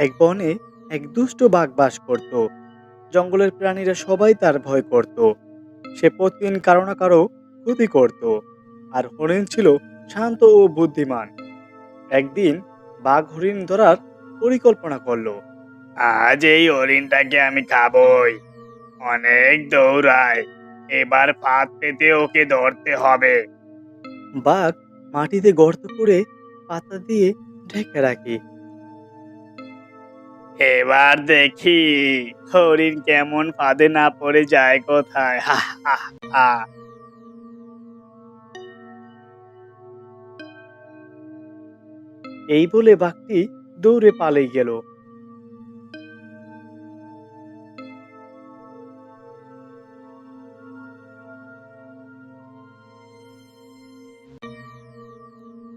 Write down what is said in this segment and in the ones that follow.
এক বনে এক দুষ্ট বাঘ বাস করত। জঙ্গলের প্রাণীরা সবাই তার ভয় করত। সে প্রতিদিন কারও না কারও ক্ষতি করত আর হরিণ ছিল শান্ত ও বুদ্ধিমান। একদিন বাঘ হরিণ ধরার পরিকল্পনা করল, আজ এই হরিণটাকে আমি খাবই। অনেক দৌড়ায়। এবার ফাঁদ পেতে ওকে ধরতে হবে। বাঘ মাটিতে গর্ত করে পাতা দিয়ে ঢেকে রাখে। এবার দেখি হরিণ কেমন ফাঁদে না পড়ে যায় কোথায়। হা হা হা। এই বলে বাঘটি দৌড়ে পালিয়ে গেল।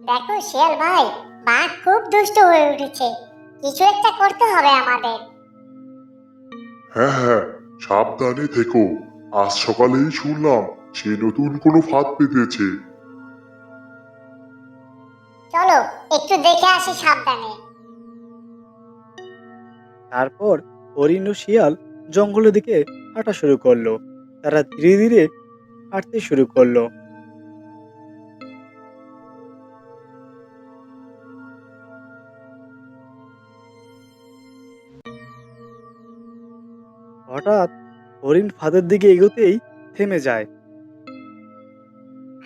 দেখো, শিয়াল ভাই, বাঘ খুব দুষ্ট হয়ে উঠেছে। কিছু একটা করতে হবে আমাদের। হ্যাঁ হ্যাঁ সাবধানে থেকো। আজ সকালেই শুনলাম সে নতুন কোনো ফাঁদ পেতেছে। চলো একটু দেখে আসি সাবধানে। তারপর হরিণ ও শিয়াল জঙ্গলের দিকে হাঁটা শুরু করল। তারা ধীরে ধীরে হাঁটতে শুরু করল। হঠাৎ হরিণ ফাঁদের দিকে এগোতেই থেমে যায়।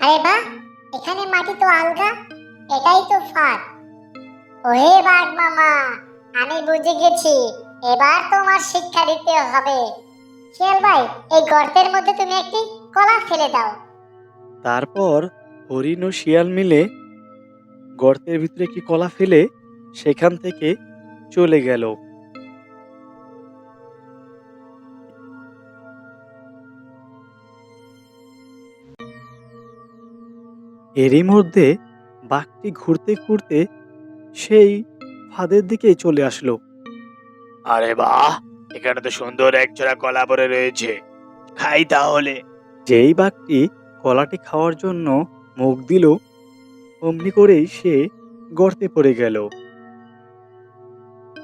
আরে বাহ এখানে মাটি তো আলগা এটাই তো ফাঁদ। ওহে বাঘ মামা আমি বুঝে গেছি এবার তোমার শিক্ষা দিতে হবে। শিয়াল ভাই এই গর্তের মধ্যে তুমি একটি কলা ফেলে দাও। তারপর হরিণ ও শিয়াল মিলে গর্তের ভিতরে একটি কলা ফেলে সেখান থেকে চলে গেল। এরই মধ্যে বাঘটি ঘুরতে ঘুরতে সেই ফাঁদের দিকে চলে আসলো। আরে বাহ এখানে তো সুন্দর এক জোড়া কলা পরে রয়েছে। খাই তাহলে। যেই বাঘটি কলাটি খাওয়ার জন্য মুখ দিল অমনি করেই সে গর্তে পড়ে গেল।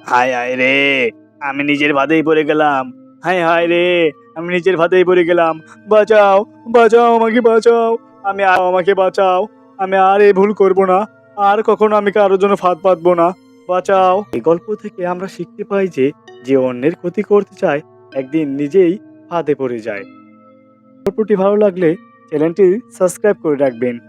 হায় হায় রে আমি নিজের ভাতেই পড়ে গেলাম। হায় হায় রে আমি নিজের ভাতেই পড়ে গেলাম। বাঁচাও বাঁচাও আমাকে বাঁচাও। আমি আর আমাকে বাঁচাও। আমি আর এই ভুল করব না। আর কখনো আমি কারোর জন্য ফাঁদ পাতবো না। বাঁচাও। এই গল্প থেকে আমরা শিখতে পাই যে যে অন্যের ক্ষতি করতে চায়, একদিন নিজেই ফাঁদে পড়ে যায়। গল্পটি ভালো লাগলে চ্যানেলটি সাবস্ক্রাইব করে রাখবেন।